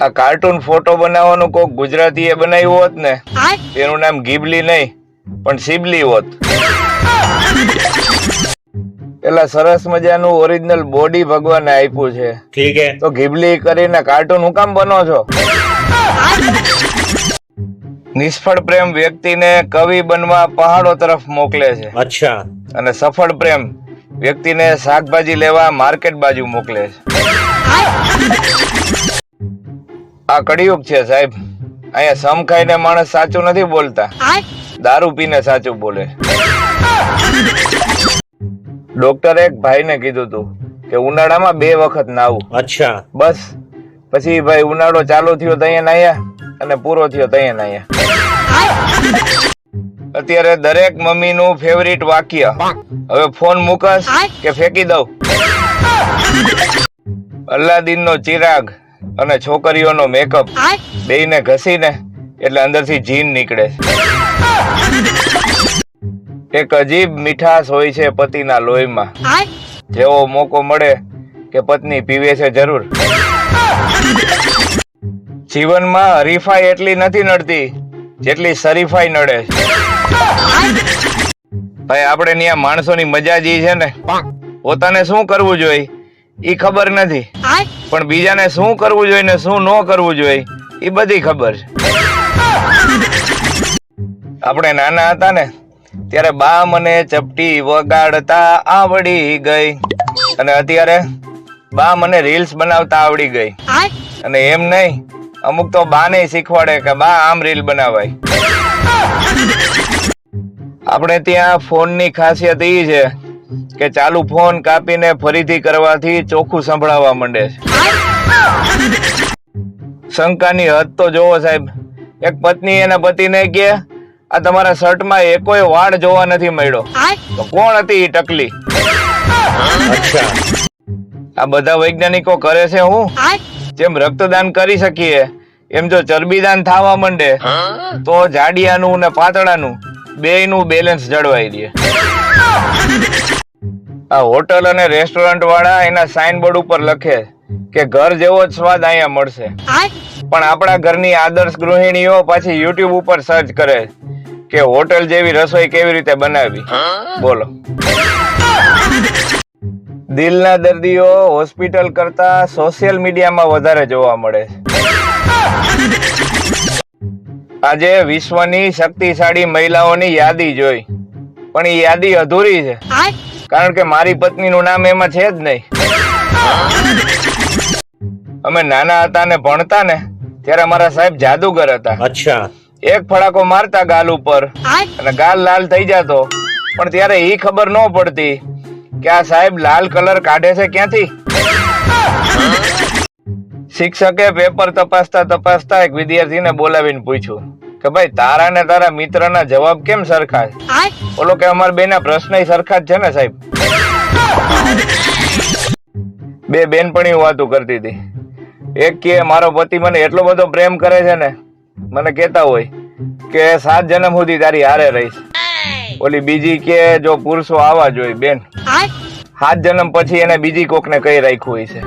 આ cartoon photo બનાવવાનું કોક ગુજરાતી એ બનાવ્યું હોત ને એનું નામ ગીબલી નહીં પણ શિબલી હોત. પેલા સરસ મજાનું ઓરિજિનલ બોડી ભગવાને આપ્યું છે. ઠીક હે. તો ગીબલી કરીને કાર્ટૂન હું કામ બનો છો? નિષ્ફળ પ્રેમ વ્યક્તિને કવિ બનવા પહાડો તરફ મોકલે છે. અચ્છા. અને સફળ પ્રેમ વ્યક્તિને શાકભાજી લેવા માર્કેટ બાજુ મોકલે છે. આ કડિયુગ છે સાહેબ. અહીંયા સમ ખાઈને માણસ સાચું નથી બોલતા. દારૂ પીને સાચું બોલે. ડોક્ટરે એક ભાઈને કીધું તું કે ઉનાળામાં બે વખત નાવું. અચ્છા. બસ. પછી ભાઈ ઉનાળો ચાલુ થયો ત્યાં નાયા અને પૂરો થયો ત્યાં નાયા. અત્યારે દરેક મમ્મી નું ફેવરિટ વાક્ય. હવે ફોન મુકસ કે ફેંકી દઉં. અલ્લાદીન નો ચિરાગ. અને છોકરીઓનો મેકઅપ બેયને ઘસીને એટલે અંદરથી જીન નીકળે. એક અજીબ મીઠાશ હોય છે પતિના લોહીમાં. જેવો મોકો મળે કે પત્ની પીવે છે જરૂર. જીવનમાં હરીફાઈ એટલી નથી નડતી જેટલી શરીફાઈ નડે. ભાઈ આપણે ત્યાં માણસોની મજા જે છે ને? પોતાને શું કરવું જોઈએ? ઈ ખબર નથી. પણ બીજાને શું કરવું જોઈએ ને શું ન કરવું જોઈએ એ બધી ખબર છે. આપણે નાના હતા ને ત્યારે બા મને ચપટી વગાડતા આવડી ગઈ. અને અત્યારે બા મને રીલ્સ બનાવતા આવડી ગઈ. અને એમ નહીં અમુક તો બા ને શીખવાડે કે બા આમ રીલ બનાવાય. આપણે ત્યાં ફોનની ખાસિયત એ છે કે ચાલુ ફોન કાપીને ફરીથી કરવાથી ચોખ્ખું સંભળાવવા માંડે છે. શંકાની હદ તો જોવો સાહેબ. એક પત્ની એના પતિને કે, આ તમારા શર્ટમાં એકોય વાળ જોવા નથી મળ્યો. તો કોણ હતી એ ટકલી? આ બધા વૈજ્ઞાનિકો કરે છે હું? જેમ રક્તદાન કરી શકીએ, એમ જો ચરબીદાન થવા માંડે, તો જાડિયાનું ને પાતળાનું બેયનું બેલેન્સ જળવાઈ દે. આ હોટલ અને રેસ્ટોરન્ટ વાળા એના સાઇન બોર્ડ ઉપર લખે કે ઘર જેવો જ સ્વાદ અહીંયા મળશે. પણ આપણા ઘરની આદર્શ ગૃહિણીઓ પાછી યુટ્યુબ ઉપર સર્ચ કરે કે હોટલ જેવી રસોઈ કેવી રીતે બનાવી. બોલો. દિલના દર્દીઓ હોસ્પિટલ કરતા સોશિયલ મીડિયામાં વધારે જોવા મળે. આજે વિશ્વની શક્તિશાળી મહિલાઓની યાદી જોઈ. પણ એ યાદી અધૂરી છે. કારણ કે મારી પત્ની નું નામ એમાં છે જ નહીં. અમે નાના હતા ને ભણતા ને ત્યારે અમારા સાહેબ જાદુગર હતા. અચ્છા. એક ફડાકો મારતા ગાલ ઉપર અને ગાલ લાલ થઈ જતો. પણ ત્યારે એ ખબર ન પડતી કે આ સાહેબ લાલ કલર કાઢે છે ક્યાંથી? શિક્ષકે પેપર તપાસતા તપાસતા એક વિદ્યાર્થીને બોલાવીને પૂછ્યું કે ભાઈ તારા ને તારા મિત્રના જવાબ કેમ સરખા છે બોલો કે અમારા બેના પ્રશ્ન સરખા જ છે ને સાહેબ? બે બેનપણીઓ વાતું કરતી હતી. એક કે મારો પતિ મને એટલો બધો પ્રેમ કરે છે ને મને કહેતા હોય કે સાત જન્મ સુધી તારી હારે રહીશ. ઓલી બીજી કે જો પુરુષો આવા જોઈએ બેન. સાત જન્મ પછી એને બીજી કોકને કઈ રાખ્યું હોય છે.